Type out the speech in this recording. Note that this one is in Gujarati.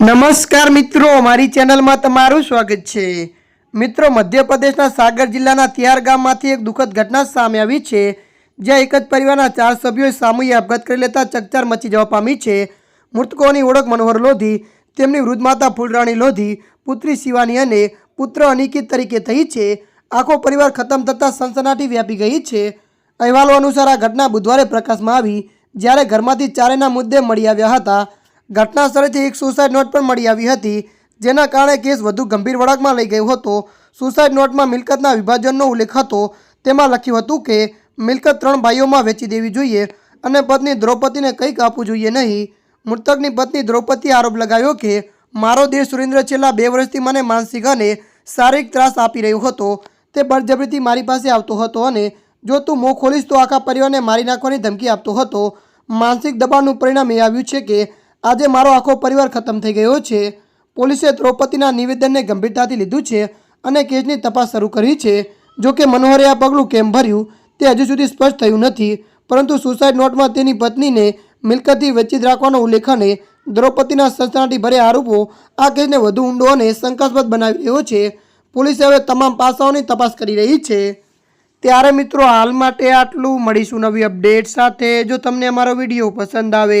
નમસ્કાર મિત્રો, મારી ચેનલમાં તમારું સ્વાગત છે. મિત્રો, મધ્યપ્રદેશના સાગર જિલ્લાના તિયાર ગામમાંથી એક દુઃખદ ઘટના સામે આવી છે, જ્યાં એક જ પરિવારના ચાર સભ્યોએ સામૂહિક આપઘાત કરી લેતા ચકચાર મચી જવા પામી છે. મૃતકોની ઓળખ મનોહર લોધી, તેમની વૃદ્ધ માતા ફૂલરાણી લોધી, પુત્રી શિવાની અને પુત્ર અનિકિત તરીકે થઈ છે. આખો પરિવાર ખતમ થતાં સનસનાટી વ્યાપી ગઈ છે. અહેવાલો અનુસાર આ ઘટના બુધવારે પ્રકાશમાં આવી, જ્યારે ઘરમાંથી ચારેના મુદ્દે મળી આવ્યા હતા. ઘટના સ્થળેથી એક સુસાઇડ નોટ પણ મળી આવી હતી, જેના કારણે કેસ વધુ ગંભીર વળાંકમાં લઈ ગયો હતો. સુસાઇડ નોટમાં મિલકતના વિભાજનનો ઉલ્લેખ હતો. તેમાં લખ્યું હતું કે, મિલકત ત્રણ ભાઈઓમાં વેચી દેવી જોઈએ અને પત્ની દ્રૌપદીને કંઈક આપવું જોઈએ નહીં. મૃતકની પત્ની દ્રૌપદીએ આરોપ લગાવ્યો કે, મારો દેહ સુરેન્દ્ર છેલ્લા બે વર્ષથી મને માનસિક અને શારીરિક ત્રાસ આપી રહ્યો હતો. તે બળજબરીથી મારી પાસે આવતો હતો અને જો તું મોં ખોલીશ તો આખા પરિવારને મારી નાખવાની ધમકી આપતો હતો. માનસિક દબાણનું પરિણામ એ આવ્યું છે કે આજે મારો આખો પરિવાર ખતમ થઈ ગયો છે. પોલીસે દ્રૌપદીના નિવેદનને ગંભીરતાથી લીધું છે અને કેસની તપાસ શરૂ કરી છે. જો કે મનોહરે આ પગલું કેમ ભર્યું તે હજુ સુધી સ્પષ્ટ થયું નથી. પરંતુ સુસાઇડ નોટમાં તેની પત્નીને મિલકતથી વંચિત રાખવાનો ઉલ્લેખ અને દ્રૌપદીના સનસનાટી ભર્યા આરોપો આ કેસને વધુ ઊંડો અને શંકાસ્પદ બનાવી રહ્યો છે. પોલીસે હવે તમામ પાસાઓની તપાસ કરી રહી છે. ત્યારે મિત્રો, હાલ માટે આટલું. મળીશું નવી અપડેટ સાથે. જો તમને અમારો વીડિયો પસંદ આવે